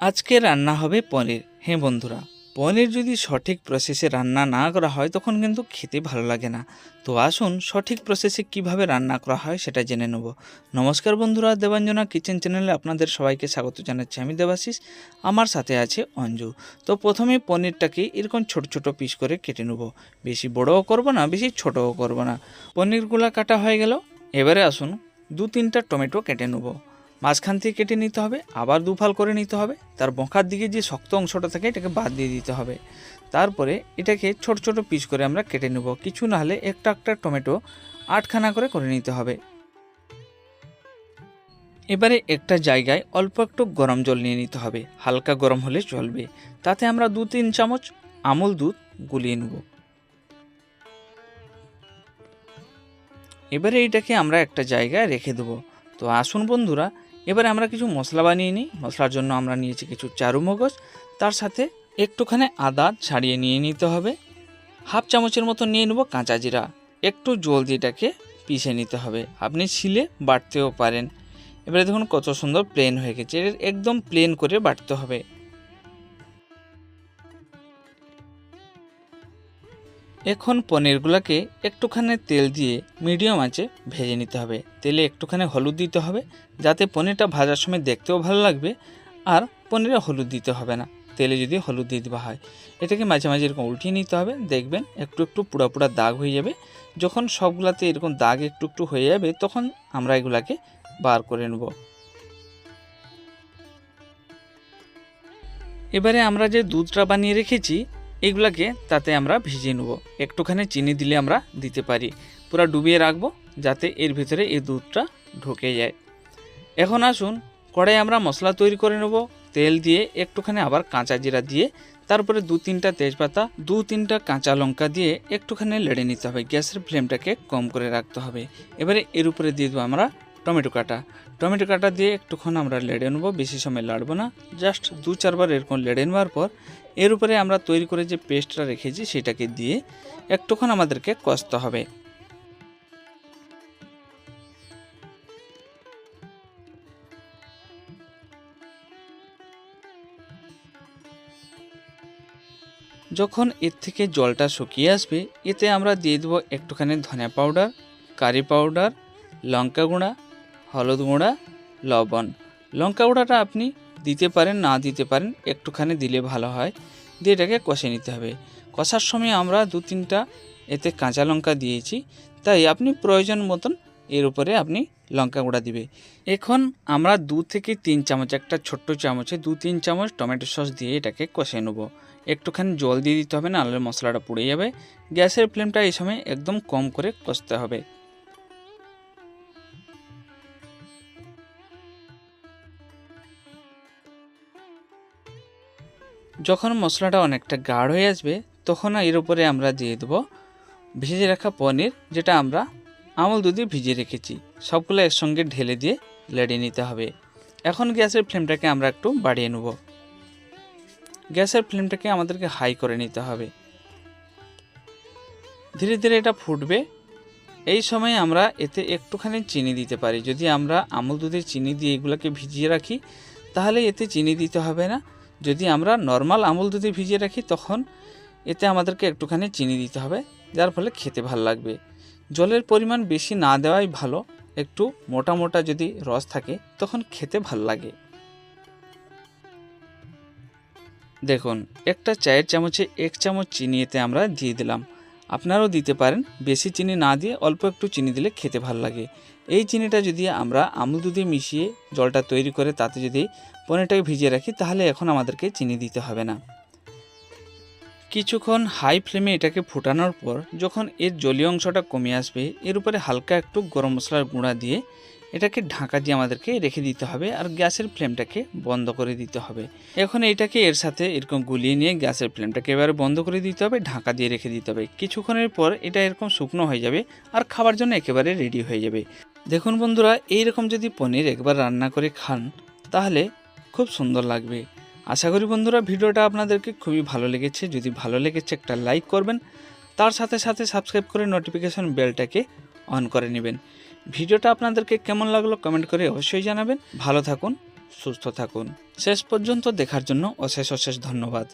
আজকে রান্না হবে পনির। হ্যাঁ বন্ধুরা, পনির যদি সঠিক প্রসেসে রান্না না করা হয়, তখন কিন্তু খেতে ভালো লাগে না। তো আসুন সঠিক প্রসেসে কীভাবে রান্না করা হয় সেটা জেনে নেব। নমস্কার বন্ধুরা, দেবাঞ্জনা কিচেন চ্যানেলে আপনাদের সবাইকে স্বাগত জানাচ্ছি আমি দেবাশিস। আমার সাথে আছে অঞ্জু। তো প্রথমে পনিরটাকে এরকম ছোট ছোট পিস করে কেটে নেব। বেশি বড়ও করব না, বেশি ছোটও করব না। পনিরগুলো কাটা হয়ে গেল। এবারে আসুন দু তিনটা টমেটো কেটে নেব। মাঝখান থেকে কেটে নিতে হবে, আবার দুফাল করে নিতে হবে। তার বঁকার দিকে যে শক্ত অংশটা থাকে, এটাকে বাদ দিয়ে দিতে হবে। তারপরে এটাকে ছোট ছোট পিস করে আমরা কেটে নেব। কিছু না হলে একটা একটা টমেটো আটখানা করে করে নিতে হবে। এবারে একটা জায়গায় অল্প একটু গরম জল নিয়ে নিতে হবে। হালকা গরম হলে চলবে। তাতে আমরা দু তিন চামচ আমুল দুধ গুলিয়ে নেব। এবারে এটাকে আমরা একটা জায়গায় রেখে দেবো। তো আসুন বন্ধুরা এবারে আমরা কিছু মশলা বানিয়ে নিই। মশলার জন্য আমরা নিয়েছি কিছু চারু মগজ তার সাথে একটুখানি আদা ছাড়িয়ে নিয়ে নিতে হবে। হাফ চামচের মতো নিয়ে নেব কাঁচা জিরা। একটু জল দিয়ে এটাকে পিষে নিতে হবে। আপনি শিলে বাটতেও পারেন। এবারে দেখুন কত সুন্দর প্লেন হয়ে গেছে। একদম প্লেন করে বাটতে হবে। এখন পনিরগুলোকে একটুখানি তেল দিয়ে মিডিয়াম আঁচে ভেজে নিতে হবে। তেলে একটুখানি হলুদ দিতে হবে, যাতে পনিরটা ভাজার সময় দেখতেও ভালো লাগবে আর পনিরে হলুদ দিতে হবে না। তেলে যদি হলুদ দিয়ে দেওয়া হয়, এটাকে মাঝে মাঝে এরকম উল্টিয়ে নিতে হবে। দেখবেন একটু একটু পুরা পুরা দাগ হয়ে যাবে। যখন সবগুলাতে এরকম দাগ একটু একটু হয়ে যাবে, তখন আমরা এগুলাকে বার করে নেব। এবারে আমরা যে দুধটা বানিয়ে রেখেছি এগুলাকে তাতে আমরা ভিজিয়ে নেব। একটুখানি চিনি দিলে আমরা দিতে পারি। পুরো ডুবিয়ে রাখব যাতে এর ভিতরে এই দুধটা ঢুকে যায়। এখন আসুন কড়াই আমরা মশলা তৈরি করে নেব। তেল দিয়ে একটুখানি আবার কাঁচা জিরা দিয়ে, তারপরে দু তিনটা তেজপাতা, দু তিনটা কাঁচা লঙ্কা দিয়ে একটুখানি লেড়ে নিতে হবে। গ্যাসের ফ্লেমটাকে কম করে রাখতে হবে। এবারে এর উপরে দিয়ে দেবো আমরা টমেটো কাটা। টমেটো কাটা দিয়ে একটুক্ষণ আমরা লেড়ে নেব, বেশি সময় লাড়বো না। জাস্ট দু চারবার এরকম লেড়ে নেওয়ার পর এর উপরে আমরা তৈরি করে যে পেস্টটা রেখেছি সেটাকে দিয়ে একটুক্ষণ আমাদেরকে কষতে হবে। যখন এর থেকে জলটা শুকিয়ে আসবে, এতে আমরা দিয়ে দেবো একটুখানি ধনিয়া পাউডার, কারি পাউডার, লঙ্কা গুঁড়া হলুদ গুঁড়া, লবণ। লঙ্কা গুঁড়াটা আপনি দিতে পারেন, না দিতে পারেন, একটুখানি দিলে ভালো হয়। দিয়ে এটাকে কষে নিতে হবে। কষার সময় আমরা দু তিনটা এতে কাঁচা লঙ্কা দিয়েছি। তাই আপনি প্রয়োজন মতন এর উপরে আপনি লঙ্কা গুঁড়া দিবে। এখন আমরা দু থেকে তিন চামচ, একটা ছোট্ট চামচে দু তিন চামচ টমেটো সস দিয়ে এটাকে কষে নেব। একটুখানি জল দিয়ে দিতে হবে, নাহলে মশলাটা পুড়ে যাবে। গ্যাসের ফ্লেমটা এই সময় একদম কম করে কষতে হবে। যখন মশলাটা অনেকটা গাঢ় হয়ে আসবে, তখন এর উপরে আমরা দিয়ে দেবো ভেজে রাখা পনির, যেটা আমরা আমল দুধে ভিজিয়ে রেখেছি। সবগুলো একসঙ্গে ঢেলে দিয়ে লেড়ে নিতে হবে। এখন গ্যাসের ফ্লেমটাকে আমরা একটু বাড়িয়ে নেব। গ্যাসের ফ্লেমটাকে আমাদেরকে হাই করে নিতে হবে। ধীরে ধীরে এটা ফুটবে। এই সময় আমরা এতে একটুখানি চিনি দিতে পারি। যদি আমরা আমল দুধের চিনি দিয়ে এগুলোকে ভিজিয়ে রাখি, তাহলে এতে চিনি দিতে হবে না। যদি আমরা নর্মাল আমুল দুধে ভিজিয়ে রাখি, তখন এতে আমাদেরকে একটুখানি চিনি দিতে হবে, যার ফলে খেতে ভালো লাগবে। জলের পরিমাণ বেশি না দেওয়াই ভালো, একটু মোটা মোটা যদি রস থাকে, তখন খেতে ভালো লাগে। দেখুন, একটা চায়ের চামচে এক চামচ চিনি এতে আমরা দিয়ে দিলাম। আপনারাও দিতে পারেন। বেশি চিনি না দিয়ে অল্প একটু চিনি দিলে খেতে ভালো লাগে। এই চিনিটা যদি আমরা আমুল দুধে মিশিয়ে জলটা তৈরি করে তাতে যদি পনিরটাকে ভিজিয়ে রাখি, তাহলে এখন আমাদেরকে চিনি দিতে হবে না। কিছুক্ষণ হাই ফ্লেমে এটাকে ফুটানোর পর, যখন এর জলীয় অংশটা কমে আসবে, এর উপরে হালকা একটু গরম মশলার গুঁড়া দিয়ে এটাকে ঢাকা দিয়ে আমাদেরকে রেখে দিতে হবে আর গ্যাসের ফ্লেমটাকে বন্ধ করে দিতে হবে। এখন এইটাকে এর সাথে এরকম গুলিয়ে নিয়ে গ্যাসের ফ্লেমটাকে এবারে বন্ধ করে দিতে হবে, ঢাকা দিয়ে রেখে দিতে হবে। কিছুক্ষণের পর এটা এরকম শুকনো হয়ে যাবে আর খাবার জন্য একেবারে রেডি হয়ে যাবে। দেখুন বন্ধুরা, এইরকম যদি পনির একবার রান্না করে খান, তাহলে খুব সুন্দর লাগবে। আশা করি বন্ধুরা, ভিডিওটা আপনাদেরকে খুবই ভালো লেগেছে। যদি ভালো লেগেছে একটা লাইক করবেন, তার সাথে সাথে সাবস্ক্রাইব করে নোটিফিকেশন বেলটাকে অন করে নেবেন। ভিডিওটা আপনাদেরকে কেমন লাগল কমেন্ট করে অবশ্যই জানাবেন। ভালো থাকুন, সুস্থ থাকুন। শেষ পর্যন্ত দেখার জন্য অশেষ অশেষ ধন্যবাদ।